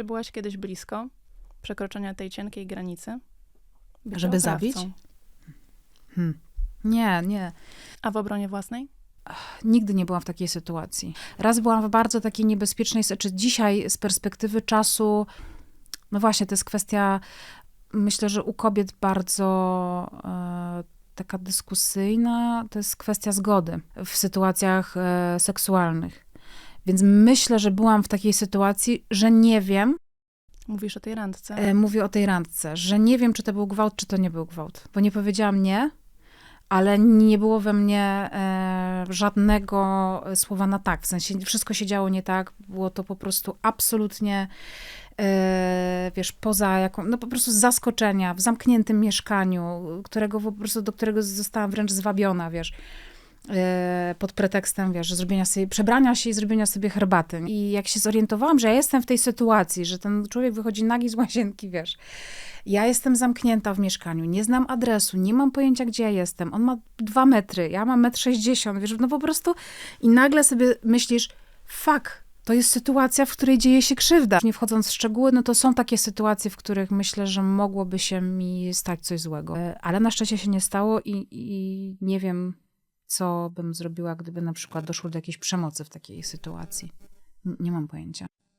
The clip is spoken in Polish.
Czy byłaś kiedyś blisko przekroczenia tej cienkiej granicy? Bycia Żeby zabić? oprawcą? Hmm. Nie, nie. A w obronie własnej? Nigdy nie byłam w takiej sytuacji. Raz byłam w bardzo takiej niebezpiecznej, czy dzisiaj z perspektywy czasu, no właśnie, to jest kwestia, myślę, że u kobiet bardzo e, taka dyskusyjna, to jest kwestia zgody w sytuacjach e, seksualnych. Więc myślę, że byłam w takiej sytuacji, że nie wiem, Mówisz o tej randce. E, mówię o tej randce, że nie wiem, czy to był gwałt, czy to nie był gwałt. Bo nie powiedziałam nie, ale nie było we mnie e, żadnego słowa na tak. W sensie wszystko się działo nie tak. Było to po prostu absolutnie, e, wiesz, poza jaką, no po prostu z zaskoczenia, w zamkniętym mieszkaniu, którego po prostu, do którego zostałam wręcz zwabiona, wiesz e, pod pretekstem, wiesz, zrobienia sobie, przebrania się i zrobienia sobie herbaty. I jak się zorientowałam, że ja jestem w tej sytuacji, że ten człowiek wychodzi nagi z łazienki, wiesz, ja jestem zamknięta w mieszkaniu, nie znam adresu, nie mam pojęcia, gdzie ja jestem. On ma dwa metry, ja mam metr sześćdziesiąt, wiesz, no po prostu i nagle sobie myślisz, fuck, to jest sytuacja, w której dzieje się krzywda. Nie wchodząc w szczegóły, no to są takie sytuacje, w których myślę, że mogłoby się mi stać coś złego. E, Ale na szczęście się nie stało i, i nie wiem, co bym zrobiła, gdyby na przykład doszło do jakiejś przemocy w takiej sytuacji. Nie mam pojęcia.